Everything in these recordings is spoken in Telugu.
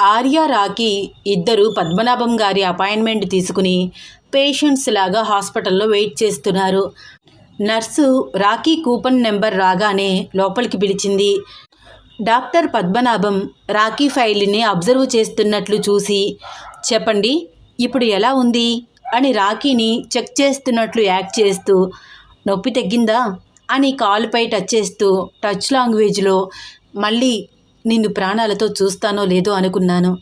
ఆర్య రాకి ఇద్దరు పద్మనాభం గారి అపాయింట్మెంట్ తీసుకుని పేషెంట్స్ లాగా హాస్పిటల్లో వెయిట్ చేస్తున్నారు. నర్సు రాకీ కూపన్ నెంబర్ రాగానే లోపలికి పిలిచింది. డాక్టర్ పద్మనాభం రాకీ ఫైల్ని అబ్జర్వ్ చేస్తున్నట్లు చూసి చెప్పండి ఇప్పుడు ఎలా ఉంది? అని రాకీని చెక్ చేస్తున్నట్లు యాక్ట్ చేస్తూ నొప్పి తగ్గిందా? అని కాలుపై టచ్ చేస్తూ టచ్ లాంగ్వేజ్లో మళ్ళీ నిన్ను ప్రాణాలతో చూస్తానో లేదో అనుకున్నాను.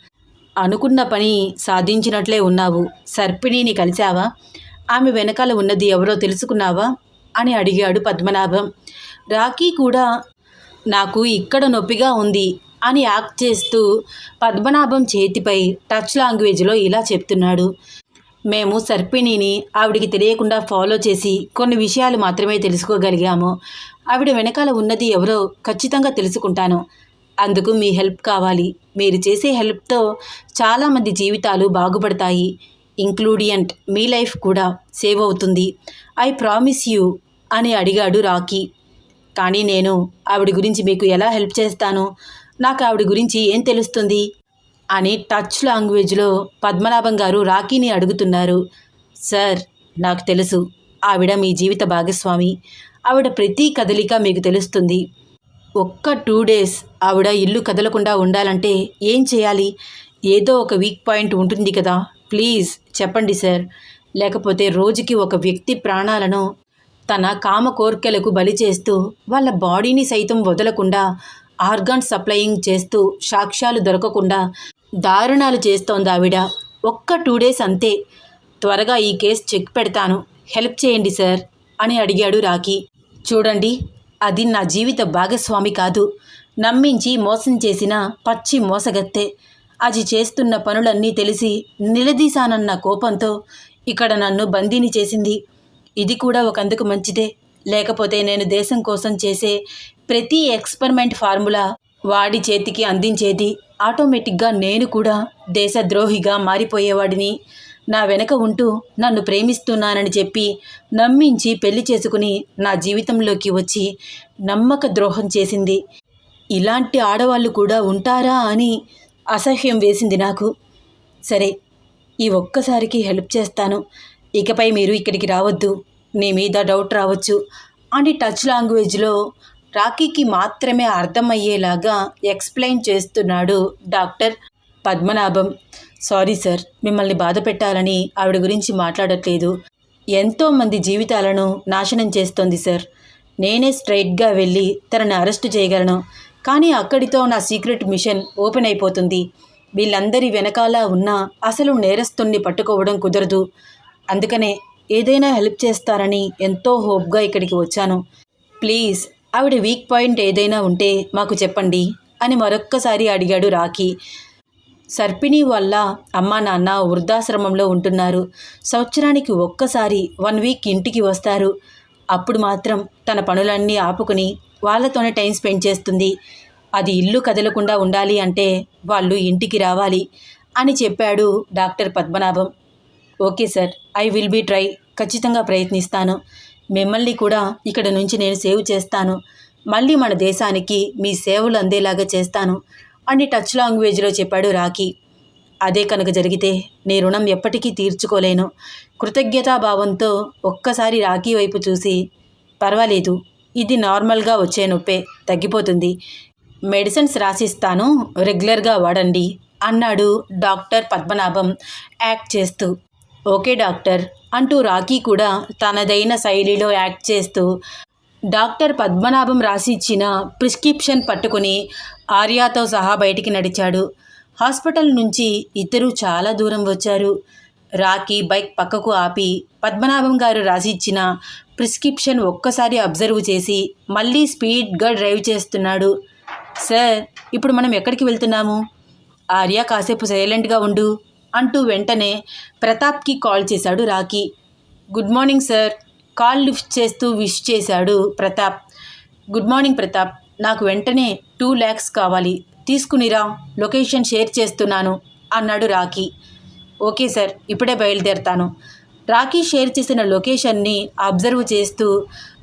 అనుకున్న పని సాధించినట్లే ఉన్నావు. సర్పిణిని కలిశావా? ఆమె వెనకాల ఉన్నది ఎవరో తెలుసుకున్నావా? అని అడిగాడు పద్మనాభం. రాఖీ కూడా నాకు ఇక్కడ నొప్పిగా ఉంది అని యాక్ట్ చేస్తూ పద్మనాభం చేతిపై టచ్ లాంగ్వేజ్లో ఇలా చెప్తున్నాడు. మేము సర్పిణిని ఆవిడికి తెలియకుండా ఫాలో చేసి కొన్ని విషయాలు మాత్రమే తెలుసుకోగలిగాము. ఆవిడ వెనకాల ఉన్నది ఎవరో ఖచ్చితంగా తెలుసుకుంటాను. అందుకు మీ హెల్ప్ కావాలి. మీరు చేసే హెల్ప్తో చాలామంది జీవితాలు బాగుపడతాయి. ఇంక్లూడియంట్ మీ లైఫ్ కూడా సేవ్ అవుతుంది. ఐ ప్రామిస్ యూ అని అడిగాడు రాకీ కానీ నేను ఆవిడ గురించి మీకు ఎలా హెల్ప్ చేస్తాను? నాకు ఆవిడ గురించి ఏం తెలుస్తుంది? అని టచ్ లాంగ్వేజ్లో పద్మనాభం గారు రాకీని అడుగుతున్నారు. సార్ నాకు తెలుసు. ఆవిడ మీ జీవిత భాగస్వామి. ఆవిడ ప్రతి కదలిక మీకు తెలుస్తుంది. ఒక్క టూ డేస్ ఆవిడ ఇల్లు కదలకుండా ఉండాలంటే ఏం చేయాలి? ఏదో ఒక వీక్ పాయింట్ ఉంటుంది కదా. ప్లీజ్ చెప్పండి సార్. లేకపోతే రోజుకి ఒక వ్యక్తి ప్రాణాలను తన కామ కోర్కెలకు బలి చేస్తూ వాళ్ళ బాడీని సైతం వదలకుండా ఆర్గాన్ సప్లయింగ్ చేస్తూ సాక్ష్యాలు దొరకకుండా దారుణాలు చేస్తోంది ఆవిడ. ఒక్క టూ డేస్ అంతే. త్వరగా ఈ కేసు చెక్ పెడతాను. హెల్ప్ చేయండి సార్ అని అడిగాడు రాకీ చూడండి అది నా జీవిత భాగస్వామి కాదు. నమ్మించి మోసం చేసిన పచ్చి మోసగత్తే. అది చేస్తున్న పనులన్నీ తెలిసి నిలదీశానన్న కోపంతో ఇక్కడ నన్ను బందీని చేసింది. ఇది కూడా ఒకందుకు మంచిదే. లేకపోతే నేను దేశం కోసం చేసే ప్రతి ఎక్స్పెరిమెంట్ ఫార్ములా వాడి చేతికి అందించేది. ఆటోమేటిక్గా నేను కూడా దేశద్రోహిగా మారిపోయేవాడిని. నా వెనక ఉంటూ నన్ను ప్రేమిస్తున్నానని చెప్పి నమ్మించి పెళ్ళి చేసుకుని నా జీవితంలోకి వచ్చి నమ్మక ద్రోహం చేసింది. ఇలాంటి ఆడవాళ్ళు కూడా ఉంటారా అని అసహ్యం వేసింది నాకు. సరే ఈ ఒక్కసారికి హెల్ప్ చేస్తాను. ఇకపై మీరు ఇక్కడికి రావద్దు. నీ మీద డౌట్ రావచ్చు అని టచ్ లాంగ్వేజ్లో రాఖీకి మాత్రమే అర్థమయ్యేలాగా ఎక్స్ప్లెయిన్ చేస్తున్నాడు డాక్టర్ పద్మనాభం. సారీ సార్ మిమ్మల్ని బాధ పెట్టాలని ఆవిడ గురించి మాట్లాడట్లేదు. ఎంతోమంది జీవితాలను నాశనం చేస్తోంది సార్. నేనే స్ట్రైట్గా వెళ్ళి తనని అరెస్ట్ చేయగలను. కానీ అక్కడితో నా సీక్రెట్ మిషన్ ఓపెన్ అయిపోతుంది. వీళ్ళందరి వెనకాల ఉన్న అసలు నేరస్తుణ్ణి పట్టుకోవడం కుదరదు. అందుకనే ఏదైనా హెల్ప్ చేస్తారని ఎంతో హోప్గా ఇక్కడికి వచ్చాను. ప్లీజ్ ఆవిడ వీక్ పాయింట్ ఏదైనా ఉంటే మాకు చెప్పండి అని మరొక్కసారి అడిగాడు రాకీ సర్పిణి వల్ల అమ్మా నాన్న వృద్ధాశ్రమంలో ఉంటున్నారు. సంవత్సరానికి ఒక్కసారి వన్ వీక్ ఇంటికి వస్తారు. అప్పుడు మాత్రం తన పనులన్నీ ఆపుకుని వాళ్ళతోనే టైం స్పెండ్ చేస్తుంది. అది ఇల్లు కదలకుండా ఉండాలి అంటే వాళ్ళు ఇంటికి రావాలి అని చెప్పాడు doctor Padmanabham. Okay sir I will be try ఖచ్చితంగా ప్రయత్నిస్తాను. మిమ్మల్ని కూడా ఇక్కడ నుంచి నేను సేవ్ చేస్తాను. మళ్ళీ మన దేశానికి మీ సేవలు అందేలాగా చేస్తాను. అని టచ్ లాంగ్వేజ్లో చెప్పాడు రాకీ అదే కనుక జరిగితే నీ రుణం ఎప్పటికీ తీర్చుకోలేను. కృతజ్ఞతాభావంతో ఒక్కసారి రాఖీ వైపు చూసి పర్వాలేదు ఇది నార్మల్గా వచ్చే నొప్పే తగ్గిపోతుంది. మెడిసిన్స్ రాసిస్తాను రెగ్యులర్గా వాడండి అన్నాడు డాక్టర్ పద్మనాభం యాక్ట్ చేస్తూ. ఓకే డాక్టర్ అంటూ రాఖీ కూడా తనదైన శైలిలో యాక్ట్ చేస్తూ డాక్టర్ పద్మనాభం రాసిచ్చిన ప్రిస్క్రిప్షన్ పట్టుకుని ఆర్యాతో సహా బయటికి నడిచాడు. హాస్పిటల్ నుంచి ఇద్దరూ చాలా దూరం వచ్చారు. రాకీ బైక్ పక్కకు ఆపి పద్మనాభం గారు రాసిచ్చిన ప్రిస్క్రిప్షన్ ఒక్కసారి అబ్జర్వ్ చేసి మళ్ళీ స్పీడ్గా డ్రైవ్ చేస్తున్నాడు. సార్ ఇప్పుడు మనం ఎక్కడికి వెళ్తున్నాము? ఆర్య కాసేపు సైలెంట్గా ఉండు అంటూ వెంటనే ప్రతాప్కి కాల్ చేశాడు Rocky. Good morning sir. Call lift చేస్తూ విష్ చేశాడు ప్రతాప్. Good morning Pratap. నాకు వెంటనే టూ ల్యాక్స్ కావాలి. తీసుకునిరా లొకేషన్ షేర్ చేస్తున్నాను అన్నాడు రాకీ ఓకే సార్ ఇప్పుడే బయలుదేరతాను. రాకీ షేర్ చేసిన లొకేషన్ని అబ్జర్వ్ చేస్తూ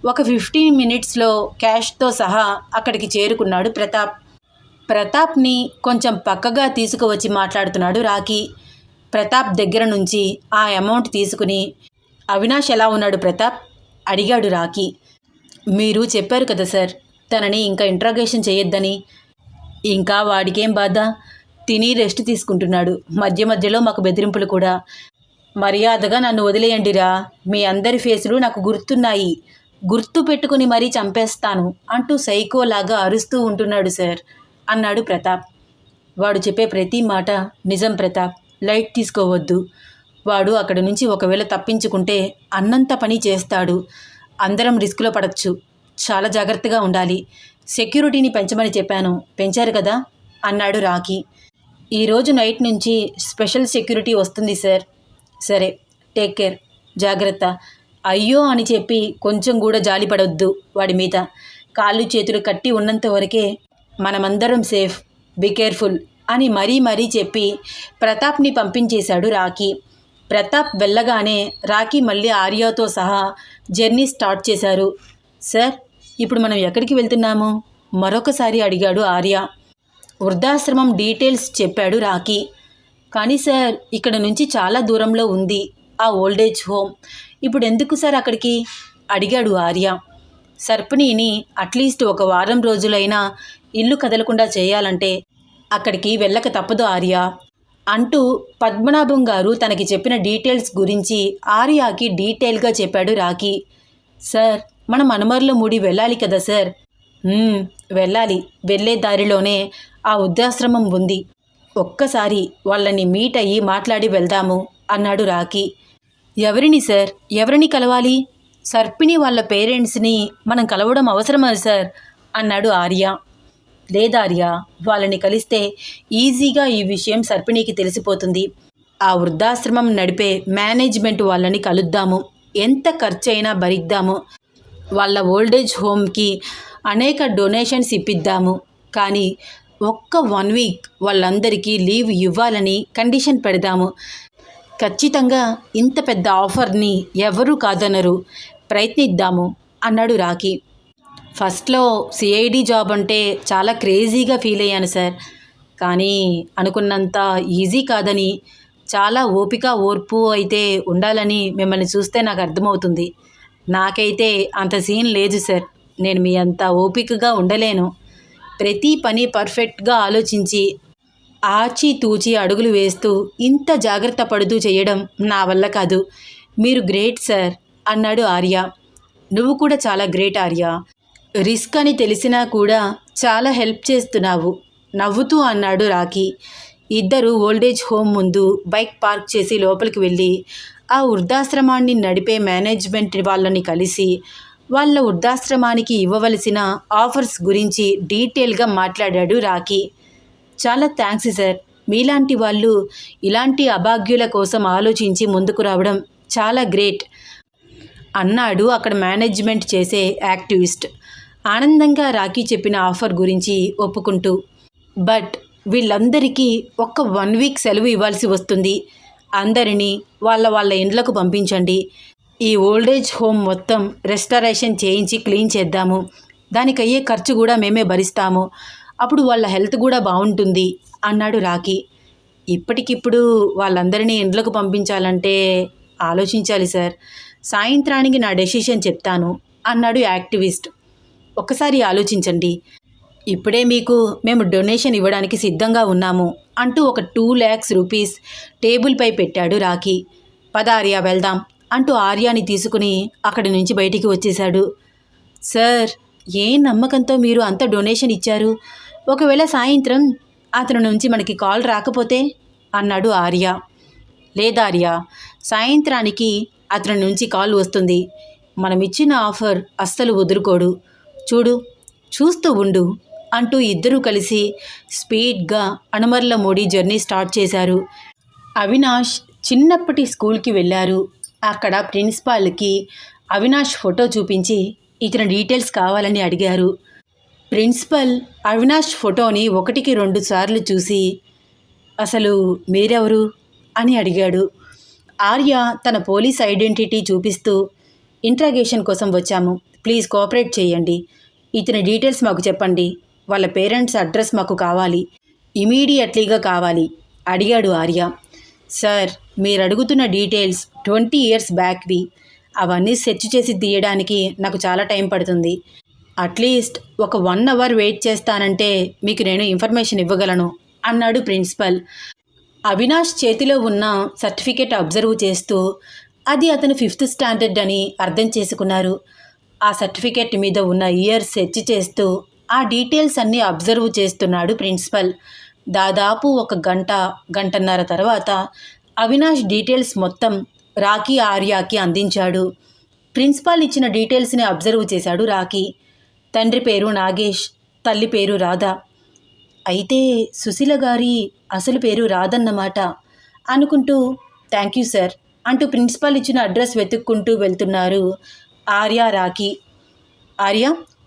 ఒక ఫిఫ్టీన్ మినిట్స్లో క్యాష్తో సహా అక్కడికి చేరుకున్నాడు ప్రతాప్. ప్రతాప్ని కొంచెం పక్కగా తీసుకువచ్చి మాట్లాడుతున్నాడు రాకీ ప్రతాప్ దగ్గర నుంచి ఆ అమౌంట్ తీసుకుని అవినాష్ ఎలా ఉన్నాడు ప్రతాప్? అడిగాడు రాకీ మీరు చెప్పారు కదా సార్ తనని ఇంకా ఇంట్రాగేషన్ చేయొద్దని. ఇంకా వాడికేం బాధ? తిని రెస్ట్ తీసుకుంటున్నాడు. మధ్య మధ్యలో మాకు బెదిరింపులు కూడా. మర్యాదగా నన్ను వదిలేయండిరా. మీ అందరి ఫేసులు నాకు గుర్తున్నాయి. గుర్తు పెట్టుకుని మరీ చంపేస్తాను అంటూ సైకోలాగా అరుస్తూ ఉంటున్నాడు సార్ అన్నాడు ప్రతాప్. వాడు చెప్పే ప్రతి మాట నిజం ప్రతాప్. లైట్ తీసుకోవద్దు. వాడు అక్కడి నుంచి ఒకవేళ తప్పించుకుంటే అన్నంత పని చేస్తాడు. అందరం రిస్క్లో పడచ్చు. చాలా జాగ్రత్తగా ఉండాలి. సెక్యూరిటీని పెంచమని చెప్పాను. పెంచారు కదా? అన్నాడు రాకీ ఈరోజు నైట్ నుంచి స్పెషల్ సెక్యూరిటీ వస్తుంది సార్. సరే టేక్ కేర్. జాగ్రత్త. అయ్యో అని చెప్పి కొంచెం కూడా జాలిపడొద్దు వాడి మీద. కాళ్ళు చేతులు కట్టి ఉన్నంత వరకే మనమందరం సేఫ్ బి కేర్ఫుల్ అని మరీ మరీ చెప్పి ప్రతాప్ని పంపించేశాడు రాకీ ప్రతాప్ వెళ్ళగానే రాకీ మళ్ళీ ఆర్యాతో సహా జర్నీ స్టార్ట్ చేశారు. సార్ ఇప్పుడు మనం ఎక్కడికి వెళ్తున్నాము? మరొకసారి అడిగాడు ఆర్య. వృద్ధాశ్రమం డీటెయిల్స్ చెప్పాడు రాకీ కానీ సార్ ఇక్కడ నుంచి చాలా దూరంలో ఉంది. ఆ ఓల్డేజ్ హోమ్. ఇప్పుడు ఎందుకు సార్ అక్కడికి? అడిగాడు ఆర్య. సర్పణిని అట్లీస్ట్ ఒక వారం రోజులైనా ఇల్లు కదలకుండా చేయాలంటే అక్కడికి వెళ్ళక తప్పదు ఆర్య. అంటూ పద్మనాభం గారు తనకి చెప్పిన డీటెయిల్స్ గురించి ఆర్యాకి డీటెయిల్గా చెప్పాడు రాకీ సార్ మనం అనుమర్ల ముడి వెళ్ళాలి కదా సార్? వెళ్ళాలి. వెళ్ళే దారిలోనే ఆ వృద్ధాశ్రమం ఉంది. ఒక్కసారి వాళ్ళని మీట్ అయ్యి మాట్లాడి వెళ్దాము అన్నాడు రాకీ ఎవరిని సార్? ఎవరిని కలవాలి? సర్పిణి వాళ్ళ పేరెంట్స్ని మనం కలవడం అవసరమా సార్? అన్నాడు ఆర్య. లేదార్య వాళ్ళని కలిస్తే ఈజీగా ఈ విషయం సర్పిణికి తెలిసిపోతుంది. ఆ వృద్ధాశ్రమం నడిపే మేనేజ్మెంట్ వాళ్ళని కలుద్దాము. ఎంత ఖర్చైనా భరిద్దాము. వాళ్ళ ఓల్డేజ్ హోమ్కి అనేక డొనేషన్స్ ఇప్పిద్దాము. కానీ ఒక్క వన్ వీక్ వాళ్ళందరికీ లీవ్ ఇవ్వాలని కండిషన్ పెడదాము. ఖచ్చితంగా ఇంత పెద్ద ఆఫర్ని ఎవరూ కాదనరు. ప్రయత్నిద్దాము అన్నాడు రాకీ ఫస్ట్లో సిఐడి జాబ్ అంటే చాలా క్రేజీగా ఫీల్ అయ్యాను సార్. కానీ అనుకున్నంత ఈజీ కాదని చాలా ఓపిక ఓర్పు అయితే ఉండాలని మిమ్మల్ని చూస్తే నాకు అర్థమవుతుంది. నాకైతే అంత సీన్ లేదు సార్. నేను మీ అంత ఓపికగా ఉండలేను. ప్రతి పని పర్ఫెక్ట్గా ఆలోచించి ఆచితూచి అడుగులు వేస్తూ ఇంత జాగ్రత్త పడుతూ చేయడం నా వల్ల కాదు. మీరు గ్రేట్ సార్ అన్నాడు ఆర్య. నువ్వు కూడా చాలా గ్రేట్ ఆర్య. రిస్క్ అని తెలిసినా కూడా చాలా హెల్ప్ చేస్తున్నావు. నవ్వుతూ అన్నాడు రాకీ ఇద్దరు ఓల్డేజ్ హోమ్ ముందు బైక్ పార్క్ చేసి లోపలికి వెళ్ళి ఆ వృద్ధాశ్రమాన్ని నడిపే మేనేజ్మెంట్ వాళ్ళని కలిసి వాళ్ళ వృద్ధాశ్రమానికి ఇవ్వవలసిన ఆఫర్స్ గురించి డీటెయిల్గా మాట్లాడాడు రాకీ చాలా థ్యాంక్స్ సార్. మీలాంటి వాళ్ళు ఇలాంటి అభాగ్యుల కోసం ఆలోచించి ముందుకు రావడం చాలా గ్రేట్. అన్నాడు అక్కడ మేనేజ్మెంట్ చేసే యాక్టివిస్ట్. ఆనందంగా రాఖీ చెప్పిన ఆఫర్ గురించి ఒప్పుకుంటూ. బట్ వీళ్ళందరికీ ఒక్క వన్ వీక్ సెలవు ఇవ్వాల్సి వస్తుంది. అందరినీ వాళ్ళ వాళ్ళ ఇండ్లకు పంపించండి. ఈ ఓల్డేజ్ హోమ్ మొత్తం రెస్టరేషన్ చేయించి క్లీన్ చేద్దాము. దానికి అయ్యే ఖర్చు కూడా మేమే భరిస్తాము. అప్పుడు వాళ్ళ హెల్త్ కూడా బాగుంటుంది అన్నాడు రాఖీ. ఇప్పటికిప్పుడు వాళ్ళందరినీ ఇండ్లకు పంపించాలంటే ఆలోచించాలి సార్. సాయంత్రానికి నా డెసిషన్ చెప్తాను అన్నాడు యాక్టివిస్ట్. ఒకసారి ఆలోచించండి. ఇప్పుడే మీకు మేము డొనేషన్ ఇవ్వడానికి సిద్ధంగా ఉన్నాము. అంటూ ఒక టూ ల్యాక్స్ రూపీస్ టేబుల్పై పెట్టాడు రాఖీ. పద ఆర్య వెళ్దాం అంటూ ఆర్యాని తీసుకుని అక్కడి నుంచి బయటికి వచ్చేశాడు. సార్ ఏ నమ్మకంతో మీరు అంత డొనేషన్ ఇచ్చారు? ఒకవేళ సాయంత్రం అతని నుంచి మనకి కాల్ రాకపోతే? అన్నాడు ఆర్య. లేదార్య సాయంత్రానికి అతని నుంచి కాల్ వస్తుంది. మనం ఇచ్చిన ఆఫర్ అస్సలు వదులుకోడు. చూడు చూస్తూ ఉండు. అంటూ ఇద్దరూ కలిసి స్పీడ్గా అనుమర్ల మోడీ జర్నీ స్టార్ట్ చేశారు. అవినాష్ చిన్నప్పటి స్కూల్కి వెళ్ళారు. అక్కడ ప్రిన్సిపాల్కి అవినాష్ ఫోటో చూపించి ఇతని డీటెయిల్స్ కావాలని అడిగారు. ప్రిన్సిపల్ అవినాష్ ఫోటోని ఒకటికి రెండు సార్లు చూసి అసలు మీరెవరు? అని అడిగాడు. ఆర్య తన పోలీస్ ఐడెంటిటీ చూపిస్తూ ఇంట్రాగేషన్ కోసం వచ్చాము. ప్లీజ్ కోఆపరేట్ చేయండి. ఇతని డీటెయిల్స్ మాకు చెప్పండి. వాళ్ళ పేరెంట్స్ అడ్రస్ మాకు కావాలి. ఇమీడియట్లీగా కావాలి. అడిగాడు ఆర్య. సార్ మీరు అడుగుతున్న డీటెయిల్స్ ట్వంటీ ఇయర్స్ బ్యాక్వి అవన్నీ సెర్చ్ చేసి తీయడానికి నాకు చాలా టైం పడుతుంది. అట్లీస్ట్ ఒక వన్ అవర్ వెయిట్ చేస్తానంటే మీకు నేను ఇన్ఫర్మేషన్ ఇవ్వగలను అన్నాడు ప్రిన్సిపల్. అవినాష్ చేతిలో ఉన్న సర్టిఫికేట్ అబ్జర్వ్ చేస్తూ అది అతను ఫిఫ్త్ స్టాండర్డ్ అని అర్థం చేసుకున్నారు. ఆ సర్టిఫికేట్ మీద ఉన్న ఇయర్ సెర్చ్ చేస్తూ ఆ డీటెయిల్స్ అన్నీ అబ్జర్వ్ చేస్తున్నాడు ప్రిన్సిపల్. దాదాపు ఒక గంట గంటన్నర తర్వాత అవినాష్ డీటెయిల్స్ మొత్తం రాఖీ ఆర్యాకి అందించాడు. ప్రిన్సిపాల్ ఇచ్చిన డీటెయిల్స్ని అబ్జర్వ్ చేశాడు రాఖీ. తండ్రి పేరు నాగేష్ తల్లి పేరు రాధ. అయితే సుశీల గారి అసలు పేరు రాధన్నమాట అనుకుంటూ థ్యాంక్ యూ సార్ అంటూ ప్రిన్సిపాల్ ఇచ్చిన అడ్రస్ వెతుక్కుంటూ వెళ్తున్నారు ఆర్య రాఖీ. ఆర్య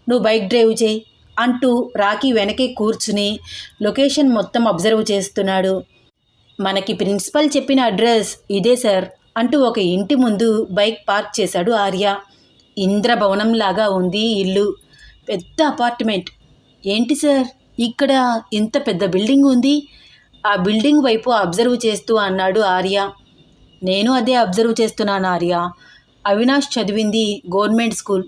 నువ్వు బైక్ డ్రైవ్ చేయి అంటూ రాఖీ వెనకే కూర్చుని లొకేషన్ మొత్తం అబ్జర్వ్ చేస్తున్నాడు. మనకి ప్రిన్సిపల్ చెప్పిన అడ్రస్ ఇదే సార్ అంటూ ఒక ఇంటి ముందు బైక్ పార్క్ చేశాడు ఆర్య. ఇంద్రభవనం లాగా ఉంది ఇల్లు. పెద్ద అపార్ట్మెంట్. ఏంటి సార్? ఇక్కడ ఇంత పెద్ద బిల్డింగ్ ఉంది? ఆ బిల్డింగ్ వైపు అబ్జర్వ్ చేస్తూ అన్నాడు ఆర్య. నేను అదే అబ్జర్వ్ చేస్తున్నాను ఆర్య. అవినాష్ చదివింది గవర్నమెంట్ స్కూల్.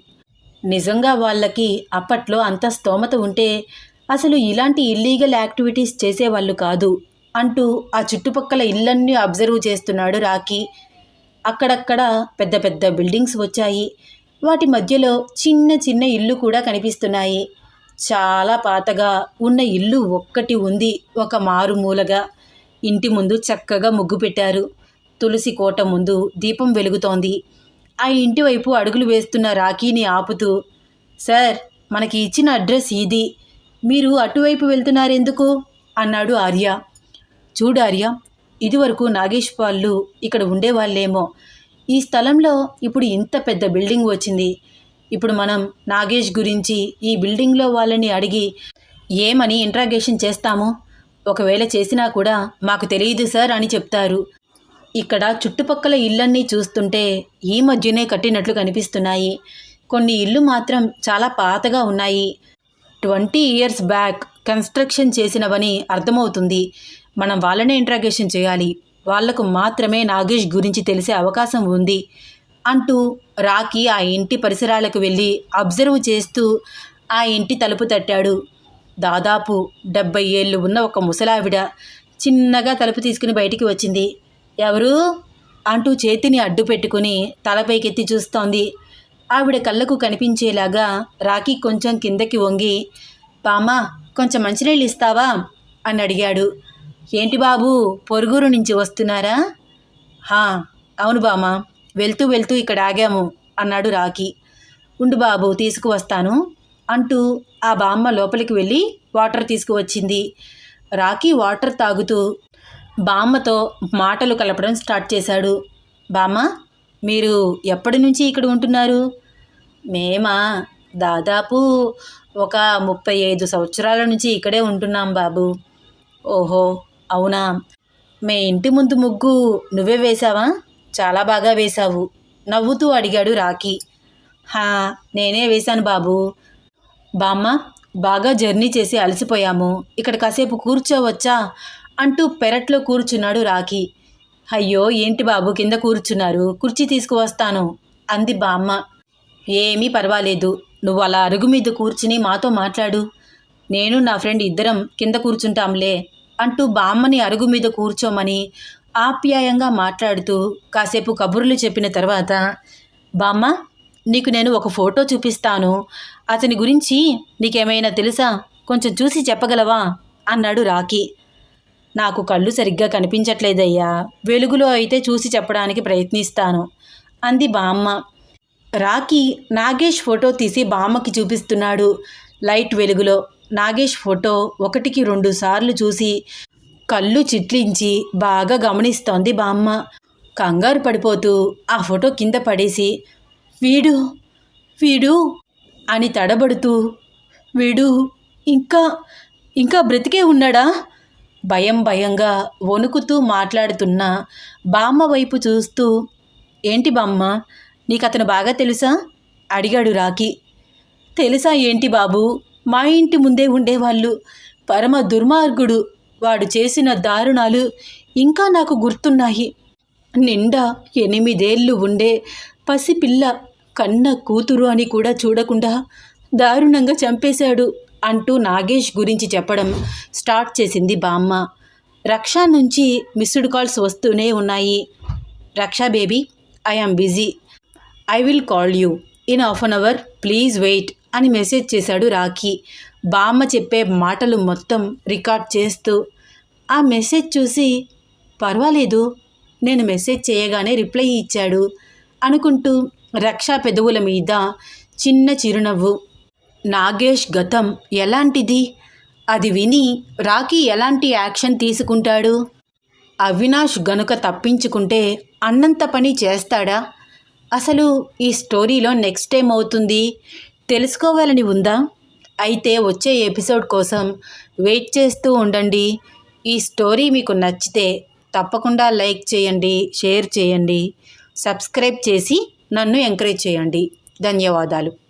నిజంగా వాళ్ళకి అప్పట్లో అంత స్తోమత ఉంటే అసలు ఇలాంటి ఇల్లీగల్ యాక్టివిటీస్ చేసేవాళ్ళు కాదు అంటూ ఆ చుట్టుపక్కల ఇళ్ళన్నీ అబ్జర్వ్ చేస్తున్నాడు రాకీ అక్కడక్కడ పెద్ద పెద్ద బిల్డింగ్స్ వచ్చాయి. వాటి మధ్యలో చిన్న చిన్న ఇల్లు కూడా కనిపిస్తున్నాయి. చాలా పాతగా ఉన్న ఇల్లు ఒక్కటి ఉంది ఒక మారుమూలగా. ఇంటి ముందు చక్కగా ముగ్గు పెట్టారు. తులసి కోట ముందు దీపం వెలుగుతోంది. ఆ ఇంటి వైపు అడుగులు వేస్తున్న రాఖీని ఆపుతూ సార్ మనకి ఇచ్చిన అడ్రస్ ఇది. మీరు అటువైపు వెళ్తున్నారెందుకు? అన్నాడు ఆర్య. చూడు ఆర్య ఇదివరకు నాగేష్ వాళ్ళు ఇక్కడ ఉండేవాళ్ళేమో. ఈ స్థలంలో ఇప్పుడు ఇంత పెద్ద బిల్డింగ్ వచ్చింది. ఇప్పుడు మనం నాగేష్ గురించి ఈ బిల్డింగ్లో వాళ్ళని అడిగి ఏమని ఇంట్రాగేషన్ చేస్తాము? ఒకవేళ చేసినా కూడా మాకు తెలియదు సార్ అని చెప్తారు. ఇక్కడ చుట్టుపక్కల ఇళ్ళన్నీ చూస్తుంటే ఈ మధ్యనే కట్టినట్లు కనిపిస్తున్నాయి. కొన్ని ఇల్లు మాత్రం చాలా పాతగా ఉన్నాయి. ట్వంటీ ఇయర్స్ బ్యాక్ కన్స్ట్రక్షన్ చేసినవని అర్థమవుతుంది. మనం వాళ్ళనే ఇంట్రాగేషన్ చేయాలి. వాళ్ళకు మాత్రమే నాగేష్ గురించి తెలిసే అవకాశం ఉంది అంటూ రాకి ఆ ఇంటి పరిసరాలకు వెళ్ళి అబ్జర్వ్ చేస్తూ ఆ ఇంటి తలుపు తట్టాడు. దాదాపు డెబ్బై ఏళ్ళు ఉన్న ఒక ముసలావిడ చిన్నగా తలుపు తీసుకుని బయటికి వచ్చింది. ఎవరు? అంటూ చేతిని అడ్డు పెట్టుకుని తలపైకెత్తి చూస్తోంది. ఆవిడ కళ్ళకు కనిపించేలాగా రాఖీ కొంచెం కిందకి వంగి బామ్మా కొంచెం మంచినీళ్ళు ఇస్తావా? అని అడిగాడు. ఏంటి బాబు పొరుగురు నుంచి వస్తున్నారా? హా అవును బామ్మ వెళ్తూ వెళ్తూ ఇక్కడ ఆగాము అన్నాడు రాఖీ. ఉండు బాబు తీసుకువస్తాను అంటూ ఆ బామ్మ లోపలికి వెళ్ళి వాటర్ తీసుకువచ్చింది. రాఖీ వాటర్ తాగుతూ బామ్మతో మాటలు కలపడం స్టార్ట్ చేశాడు. బామ్మ మీరు ఎప్పటి నుంచి ఇక్కడ ఉంటున్నారు? మేమా దాదాపు ఒక ముప్పై ఐదు సంవత్సరాల నుంచి ఇక్కడే ఉంటున్నాం బాబు. ఓహో అవునా? మే ఇంటి ముందు ముగ్గు నువ్వే వేశావా? చాలా బాగా వేశావు నవ్వుతూ అడిగాడు రాఖీ. హా నేనే వేశాను బాబు. బామ్మ బాగా జర్నీ చేసి అలసిపోయాము. ఇక్కడ కాసేపు కూర్చోవచ్చా? అంటూ పెరట్లో కూర్చున్నాడు రాఖీ. అయ్యో ఏంటి బాబు కింద కూర్చున్నారు? కుర్చీ తీసుకువస్తాను అంది బామ్మ. ఏమీ పర్వాలేదు. నువ్వు అలా అరుగు మీద కూర్చుని మాతో మాట్లాడు. నేను నా ఫ్రెండ్ ఇద్దరం కింద కూర్చుంటాంలే అంటూ బామ్మని అరుగు మీద కూర్చోమని ఆప్యాయంగా మాట్లాడుతూ కాసేపు కబుర్లు చెప్పిన తర్వాత బామ్మ నీకు నేను ఒక ఫోటో చూపిస్తాను. అతని గురించి నీకేమైనా తెలుసా? కొంచెం చూసి చెప్పగలవా? అన్నాడు రాకీ నాకు కళ్ళు సరిగ్గా కనిపించట్లేదయ్యా. వెలుగులో అయితే చూసి చెప్పడానికి ప్రయత్నిస్తాను అంది బామ్మ. రాకీ నాగేష్ ఫోటో తీసి బామ్మకి చూపిస్తున్నాడు లైట్ వెలుగులో. నాగేష్ ఫోటో ఒకటికి రెండు సార్లు చూసి కళ్ళు చిట్లించి బాగా గమనిస్తోంది బామ్మ. కంగారు పడిపోతూ ఆ ఫోటో కింద పడేసి వీడు వీడు అని తడబడుతూ వీడు ఇంకా ఇంకా బ్రతికే ఉన్నాడా? భయం భయంగా వణుకుతూ మాట్లాడుతున్న బామ్మ వైపు చూస్తూ ఏంటి బామ్మ? నీకు అతను బాగా తెలుసా? అడిగాడు రాకి తెలుసా ఏంటి బాబు? మా ఇంటి ముందే ఉండేవాళ్ళు. పరమ దుర్మార్గుడు. వాడు చేసిన దారుణాలు ఇంకా నాకు గుర్తున్నాయి. నిండా ఎనిమిదేళ్ళు ఉండే పసిపిల్ల కన్న కూతురు అని కూడా చూడకుండా దారుణంగా చంపేశాడు. అంటూ నాగేష్ గురించి చెప్పడం స్టార్ట్ చేసింది బామ్మ. రక్ష నుంచి మిస్డ్ కాల్స్ వస్తూనే ఉన్నాయి. Raksha baby I am busy. I will call you in half an hour. Please wait అని మెసేజ్ చేశాడు రాఖీ. బామ్మ చెప్పే మాటలు మొత్తం రికార్డ్ చేస్తూ ఆ మెసేజ్ చూసి పర్వాలేదు నేను మెసేజ్ చేయగానే రిప్లై ఇచ్చాడు అనుకుంటూ రక్షా పెదవుల మీద చిన్న చిరునవ్వు నాగేష్ గతం ఎలాంటిది? అది విని రాకీ ఎలాంటి యాక్షన్ తీసుకుంటాడు? అవినాష్ గనుక తప్పించుకుంటే అన్నంత పని చేస్తాడా? అసలు ఈ స్టోరీలో నెక్స్ట్ ఏం అవుతుంది? తెలుసుకోవాలని ఉందా? అయితే వచ్చే ఎపిసోడ్ కోసం వెయిట్ చేస్తూ ఉండండి. ఈ స్టోరీ మీకు నచ్చితే తప్పకుండా లైక్ చేయండి షేర్ చేయండి సబ్స్క్రైబ్ చేసి నన్ను ఎంకరేజ్ చేయండి. ధన్యవాదాలు.